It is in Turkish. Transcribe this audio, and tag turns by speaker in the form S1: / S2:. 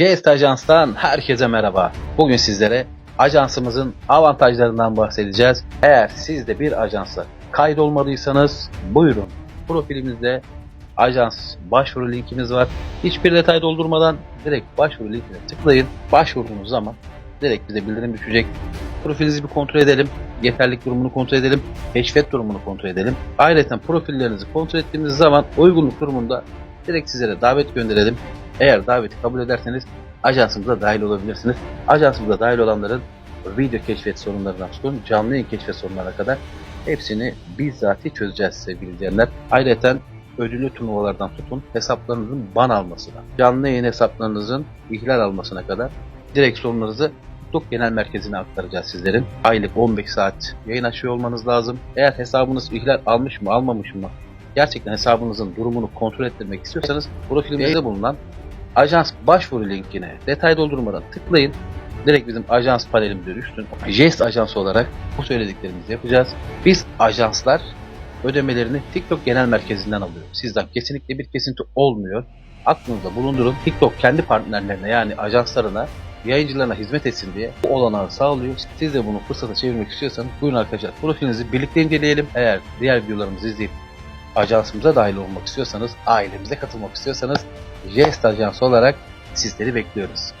S1: Jest Ajans'tan herkese merhaba. Bugün sizlere ajansımızın avantajlarından bahsedeceğiz. Eğer siz de bir ajansa kaydolmadıysanız buyurun. Profilimizde ajans başvuru linkimiz var. Hiçbir detay doldurmadan direkt başvuru linkine tıklayın. Başvurduğunuz zaman direkt bize bildirim düşecek. Profilinizi bir kontrol edelim. Yeterlik durumunu kontrol edelim. Keşfet durumunu kontrol edelim. Ayrıca profillerinizi kontrol ettiğimiz zaman uygunluk durumunda direkt sizlere davet gönderelim. Eğer daveti kabul ederseniz ajansımıza dahil olabilirsiniz. Ajansımıza dahil olanların video keşfet sorunlarından tutun canlı yayın keşfet sorunlarına kadar hepsini bizzat çözeceğiz sevgili izleyenler. Ayrıca ödüllü turnuvalardan tutun hesaplarınızın ban almasına, canlı yayın hesaplarınızın ihlal almasına kadar direkt sorunlarınızı TikTok Genel Merkezi'ne aktaracağız sizlerin. Aylık 15 saat yayın açıyor olmanız lazım. Eğer hesabınız ihlal almış mı almamış mı gerçekten hesabınızın durumunu kontrol ettirmek istiyorsanız profilimizde bulunan ajans başvuru linkine detay doldurmadan tıklayın. Direkt bizim ajans panelimize düşsün. Jest ajans olarak bu söylediklerimizi yapacağız. Biz ajanslar ödemelerini TikTok genel merkezinden alıyor. Sizden kesinlikle bir kesinti olmuyor. Aklınızda bulundurun. TikTok kendi partnerlerine yani ajanslarına yayıncılarına hizmet etsin diye bu olanağı sağlıyor. Siz de bunu fırsata çevirmek istiyorsanız buyurun arkadaşlar profilinizi birlikte inceleyelim. Eğer diğer videolarımızı izleyip ajansımıza dahil olmak istiyorsanız, ailemize katılmak istiyorsanız Jest Ajansı olarak sizleri bekliyoruz.